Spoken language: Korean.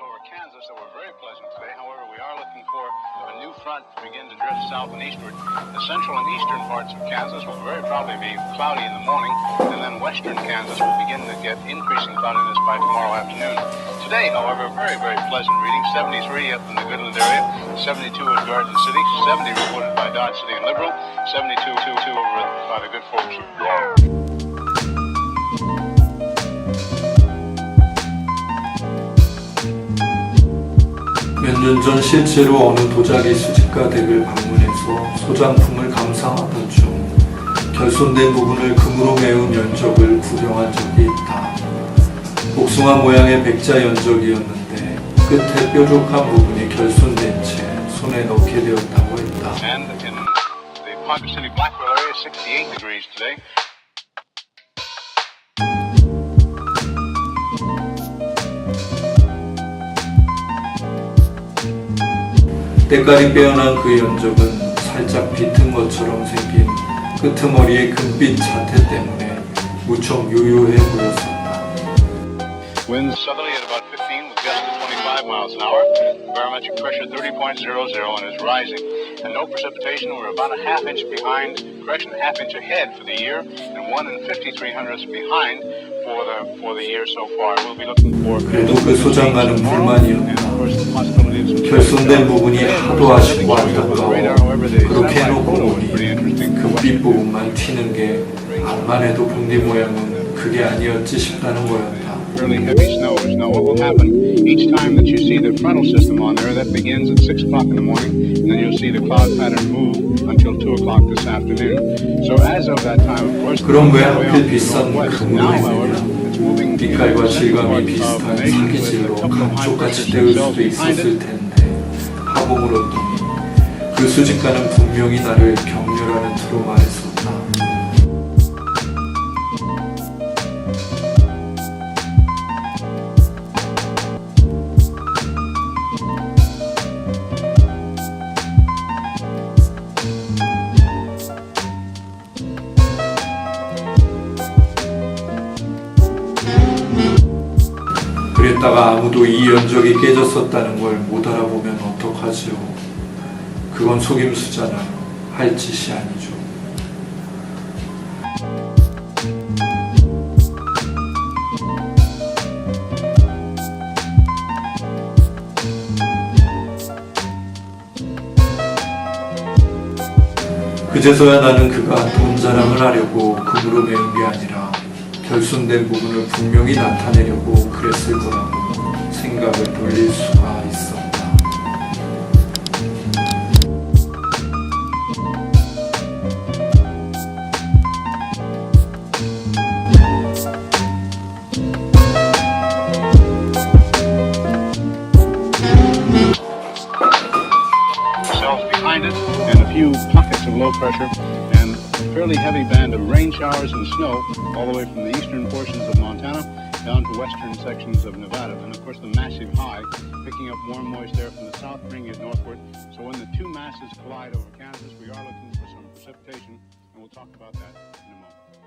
over Kansas that were very pleasant today. However, we are looking for a new front to begin to drift south and eastward. The central and eastern parts of Kansas will very probably be cloudy in the morning, and then western Kansas will begin to get increasing cloudiness by tomorrow afternoon. Today, however, very, very pleasant reading. 73 up in the Goodland area, 72 at Garden City, 70 reported by Dodge City and Liberal, 72 two, two over by the good folks of Yard. 몇 년 전 실제로 어느 도자기 수집가 댁을 방문해서 소장품을 감상하던 중 결손된 부분을 금으로 메운 연적을 구경한 적이 있다. 복숭아 모양의 백자 연적이었는데 끝에 뾰족한 부분이 결손된 채 손에 넣게 되었다고 했다. 때깔이 빼어난 그 연적은 살짝 비튼 것처럼 생긴 끄트머리의 금빛 자태 때문에 무척 유유해 보였었다. Winds southerly at about 15 with gusts of 25 miles an hour. Barometric pressure 30.00 and is rising. And no precipitation. We're about a half inch behind, correction, half inch ahead for the year, and one and 53 hundredths behind for the for the year so far. We'll be looking for. 그래도 그 of some- 결손된 부분이 하도 아쉽고 안타까워 그렇게 해놓고 보니. 금빛 부분만 튀는 게 암만 해도 봉디 모양은 그게 아니었지 싶다는 거였다. fairly heavy snows. Now, what will happen each time that you see the frontal system on there, that begins at 6 o'clock in the morning, and then you'll see the cloud pattern move until 2 o'clock this afternoon. So, as of that time, of course, 그럼 왜 the way 하필 on 비싼 northwest. 금으로 Now, 했느냐? however, it's moving 빛깔과 into the 질감이 central 비슷한 part of the nation with a 사기질로 couple of high 감쪽같이 pressure 때울 cells 수도 behind it. 있었을 텐데 하봉을 얻더니 그 수집가는 분명히 나를 격려라는 투로 말했었다. 그랬다가 아무도 이 연적이 깨졌었다는 걸 못 알아보면 어떡하지요? 그건 속임수잖아요. 할 짓이 아니죠. 그제서야 나는 그가 돈 자랑을 하려고 금으로 메운 게 아니라 결손된 부분을 분명히 나타내려고 그랬을 거라고 생각을 돌릴 수가 a fairly heavy band of rain showers and snow all the way from the eastern portions of Montana down to western sections of Nevada. And of course, the massive high picking up warm, moist air from the south, bringing it northward. So when the two masses collide over Kansas, we are looking for some precipitation, and we'll talk about that in a moment.